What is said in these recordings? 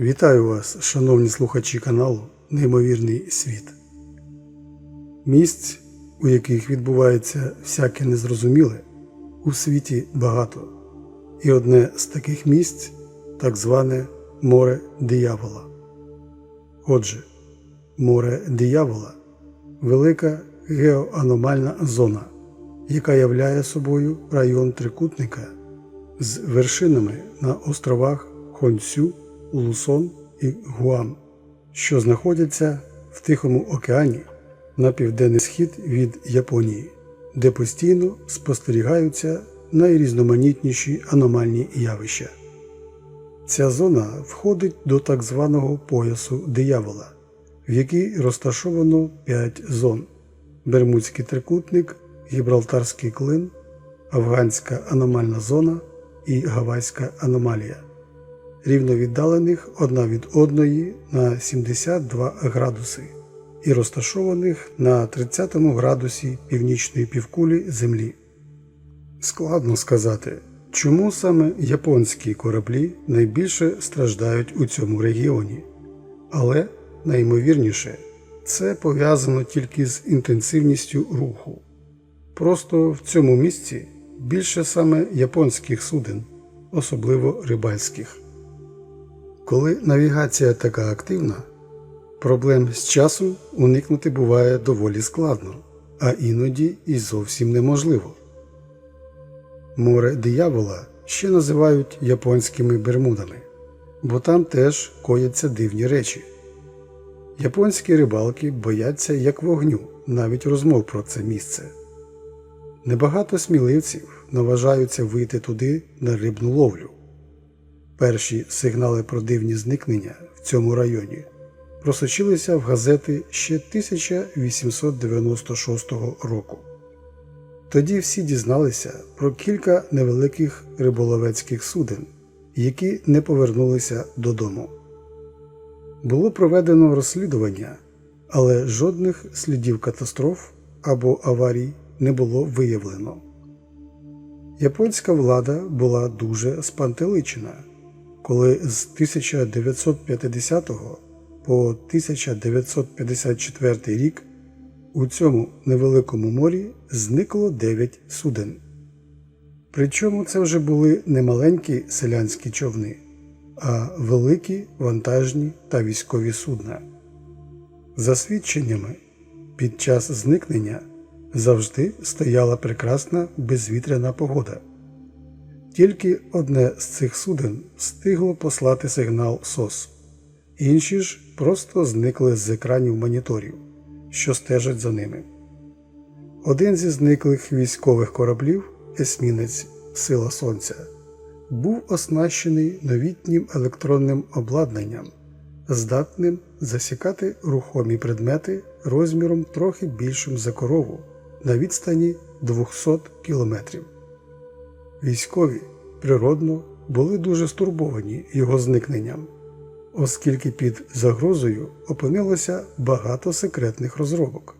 Вітаю вас, шановні слухачі каналу Неймовірний світ. Місць, у яких відбувається всяке незрозуміле, у світі багато. І одне з таких місць так зване море диявола. Отже, море диявола велика геоаномальна зона, яка являє собою район трикутника з вершинами на островах Хонсю, Лусон і Гуам, що знаходяться в Тихому океані на південний схід від Японії, де постійно спостерігаються найрізноманітніші аномальні явища. Ця зона входить до так званого поясу диявола, в якій розташовано 5 зон: Бермудський трикутник, Гібралтарський клин, Афганська аномальна зона і Гавайська аномалія, рівно віддалених одна від одної на 72 градуси і розташованих на 30 градусі північної півкулі Землі. Складно сказати, чому саме японські кораблі найбільше страждають у цьому регіоні, але найімовірніше це пов'язано тільки з інтенсивністю руху. Просто в цьому місці більше саме японських суден, особливо рибальських. Коли навігація така активна, проблем з часу уникнути буває доволі складно, а іноді і зовсім неможливо. Море диявола ще називають японськими Бермудами, бо там теж кояться дивні речі. Японські рибалки бояться як вогню навіть розмов про це місце. Небагато сміливців наважаються вийти туди на рибну ловлю. Перші сигнали про дивні зникнення в цьому районі просочилися в газети ще 1896 року. Тоді всі дізналися про кілька невеликих риболовецьких суден, які не повернулися додому. Було проведено розслідування, але жодних слідів катастроф або аварій не було виявлено. Японська влада була дуже спантеличена, коли з 1950 по 1954 рік у цьому невеликому морі зникло 9 суден. Причому це вже були не маленькі селянські човни, а великі вантажні та військові судна. За свідченнями, під час зникнення завжди стояла прекрасна безвітряна погода. Тільки одне з цих суден встигло послати сигнал СОС, інші ж просто зникли з екранів моніторів, що стежать за ними. Один зі зниклих військових кораблів, есмінець Сила Сонця, був оснащений новітнім електронним обладнанням, здатним засікати рухомі предмети розміром трохи більшим за корову на відстані 200 кілометрів. Військові природно були дуже стурбовані його зникненням, оскільки під загрозою опинилося багато секретних розробок.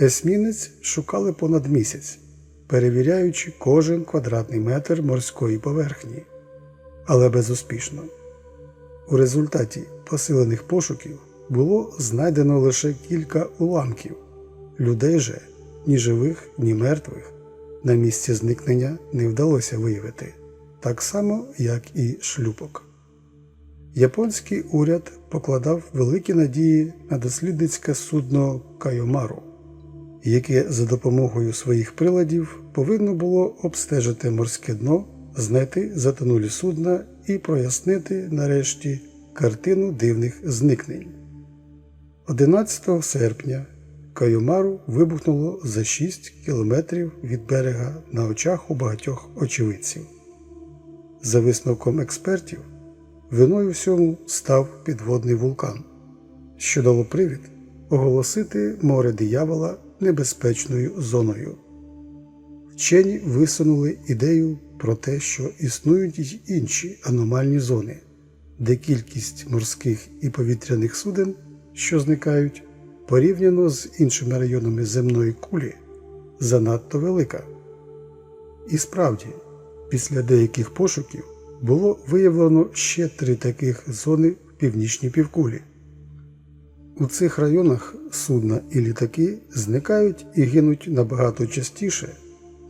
Есмінець шукали понад місяць, перевіряючи кожен квадратний метр морської поверхні, але безуспішно. У результаті посилених пошуків було знайдено лише кілька уламків, людей же ні живих, ні мертвих на місці зникнення не вдалося виявити, так само, як і шлюпок. Японський уряд покладав великі надії на дослідницьке судно Кайомару, яке за допомогою своїх приладів повинно було обстежити морське дно, знайти затонулі судна і прояснити нарешті картину дивних зникнень. 11 серпня Кайомару вибухнуло за 6 кілометрів від берега на очах у багатьох очевидців. За висновком експертів, виною всьому став підводний вулкан, що дало привід оголосити море диявола небезпечною зоною. Вчені висунули ідею про те, що існують й інші аномальні зони, де кількість морських і повітряних суден, що зникають, порівняно з іншими районами земної кулі, занадто велика. І справді, після деяких пошуків було виявлено ще три таких зони в північній півкулі. У цих районах судна і літаки зникають і гинуть набагато частіше,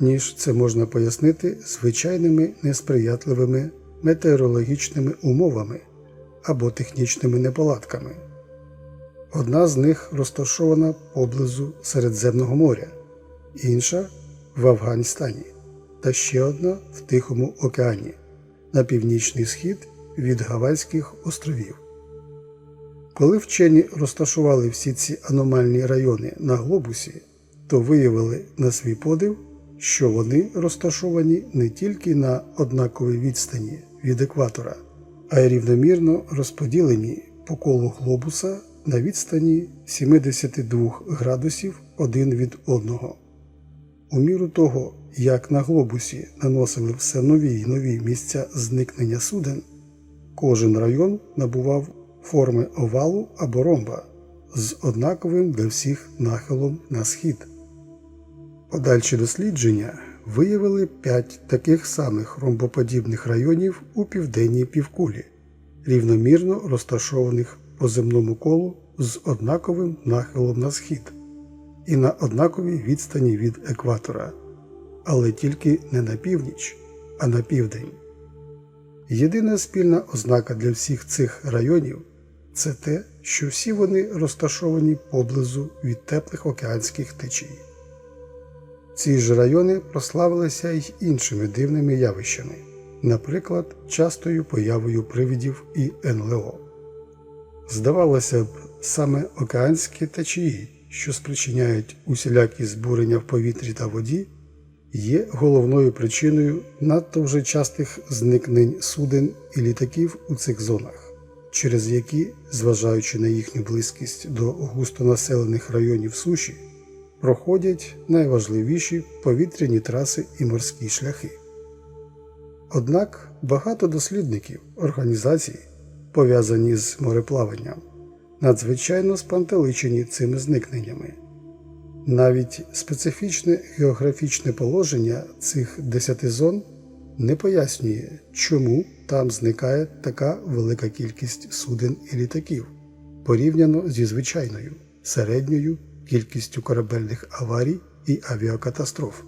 ніж це можна пояснити звичайними несприятливими метеорологічними умовами або технічними неполадками. Одна з них розташована поблизу Середземного моря, інша в Афганістані, та ще одна в Тихому океані на північний схід від Гавайських островів. Коли вчені розташували всі ці аномальні райони на глобусі, то виявили на свій подив, що вони розташовані не тільки на однаковій відстані від екватора, а й рівномірно розподілені по колу глобуса на відстані 72 градусів один від одного. У міру того, як на глобусі наносили все нові й нові місця зникнення суден, кожен район набував форми овалу або ромба з однаковим для всіх нахилом на схід. Подальші дослідження виявили п'ять таких самих ромбоподібних районів у південній півкулі, рівномірно розташованих по земному колу з однаковим нахилом на схід і на однаковій відстані від екватора, але тільки не на північ, а на південь. Єдина спільна ознака для всіх цих районів це те, що всі вони розташовані поблизу від теплих океанських течій. Ці ж райони прославилися й іншими дивними явищами, наприклад, частою появою привидів і НЛО. Здавалося б, саме океанські течії, що спричиняють усілякі збурення в повітрі та воді, є головною причиною надто вже частих зникнень суден і літаків у цих зонах, через які, зважаючи на їхню близькість до густонаселених районів суші, проходять найважливіші повітряні траси і морські шляхи. Однак багато дослідників організацій, пов'язані з мореплаванням, надзвичайно спантеличені цими зникненнями. Навіть специфічне географічне положення цих десяти зон не пояснює, чому там зникає така велика кількість суден і літаків порівняно зі звичайною середньою кількістю корабельних аварій і авіакатастроф.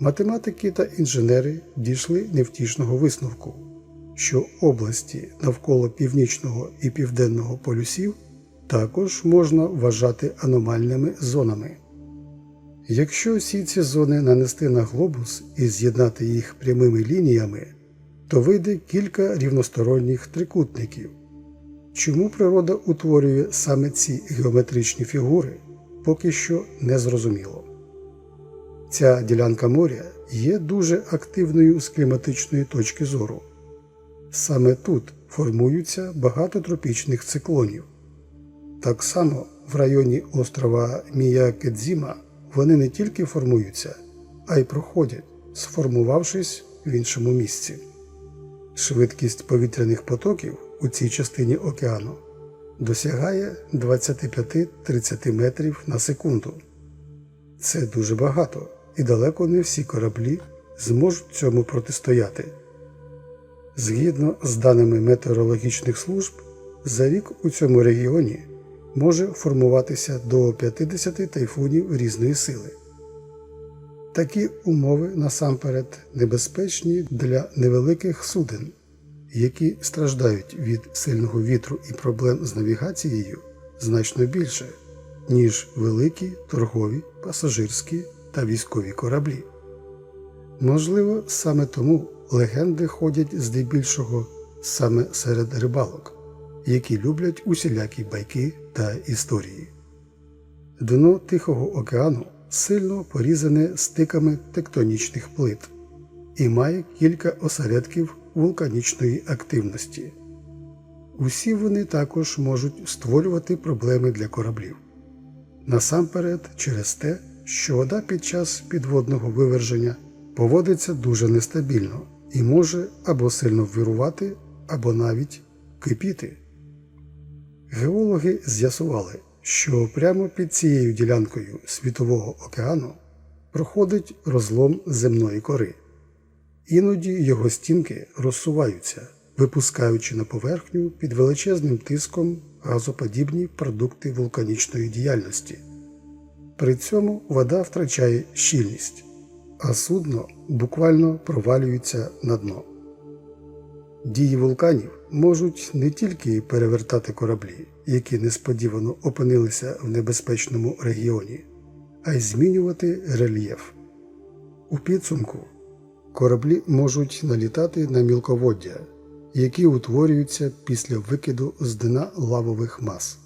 Математики та інженери дійшли невтішного висновку, що області навколо північного і південного полюсів також можна вважати аномальними зонами. Якщо всі ці зони нанести на глобус і з'єднати їх прямими лініями, то вийде кілька рівносторонніх трикутників. Чому природа утворює саме ці геометричні фігури, поки що не зрозуміло. Ця ділянка моря є дуже активною з кліматичної точки зору. Саме тут формуються багато тропічних циклонів. Так само в районі острова Міякедзіма вони не тільки формуються, а й проходять, сформувавшись в іншому місці. Швидкість повітряних потоків у цій частині океану досягає 25-30 метрів на секунду. Це дуже багато, і далеко не всі кораблі зможуть цьому протистояти. Згідно з даними метеорологічних служб, за рік у цьому регіоні може формуватися до 50 тайфунів різної сили. Такі умови насамперед небезпечні для невеликих суден, які страждають від сильного вітру і проблем з навігацією значно більше, ніж великі торгові, пасажирські та військові кораблі. Можливо, саме тому легенди ходять здебільшого саме серед рибалок, які люблять усілякі байки та історії. Дно Тихого океану сильно порізане стиками тектонічних плит і має кілька осередків вулканічної активності. Усі вони також можуть створювати проблеми для кораблів. Насамперед через те, що вода під час підводного виверження поводиться дуже нестабільно і може або сильно вирувати, або навіть кипіти. Геологи з'ясували, що прямо під цією ділянкою Світового океану проходить розлом земної кори, Іноді його стінки розсуваються, випускаючи на поверхню під величезним тиском газоподібні продукти вулканічної діяльності. При цьому вода втрачає щільність, а судно буквально провалюється на дно. Дії вулканів можуть не тільки перевертати кораблі, які несподівано опинилися в небезпечному регіоні, а й змінювати рельєф. У підсумку кораблі можуть налітати на мілководдя, які утворюються після викиду з дна лавових мас.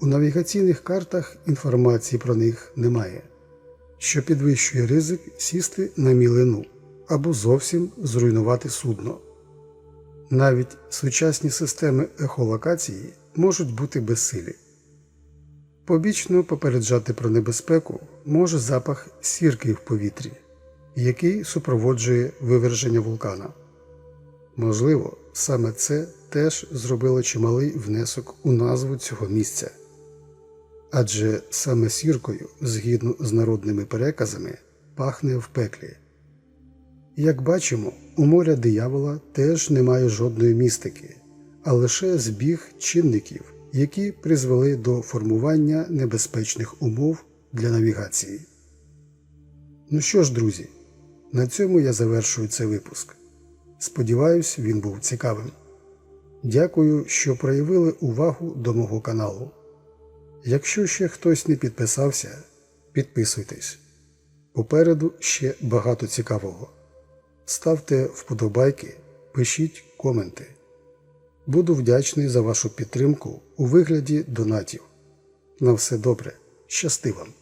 У навігаційних картах інформації про них немає, що підвищує ризик сісти на мілину або зовсім зруйнувати судно. Навіть сучасні системи ехолокації можуть бути безсилі. Побічно попереджати про небезпеку може запах сірки в повітрі, який супроводжує виверження вулкана. Можливо, саме це теж зробило чималий внесок у назву цього місця. Адже саме сіркою, згідно з народними переказами, пахне в пеклі. Як бачимо, у моря диявола теж немає жодної містики, а лише збіг чинників, які призвели до формування небезпечних умов для навігації. Ну що ж, друзі, на цьому я завершую цей випуск. Сподіваюсь, він був цікавим. Дякую, що проявили увагу до мого каналу. Якщо ще хтось не підписався, підписуйтесь. Попереду ще багато цікавого. Ставте вподобайки, пишіть коменти. Буду вдячний за вашу підтримку у вигляді донатів. На все добре, щасти вам!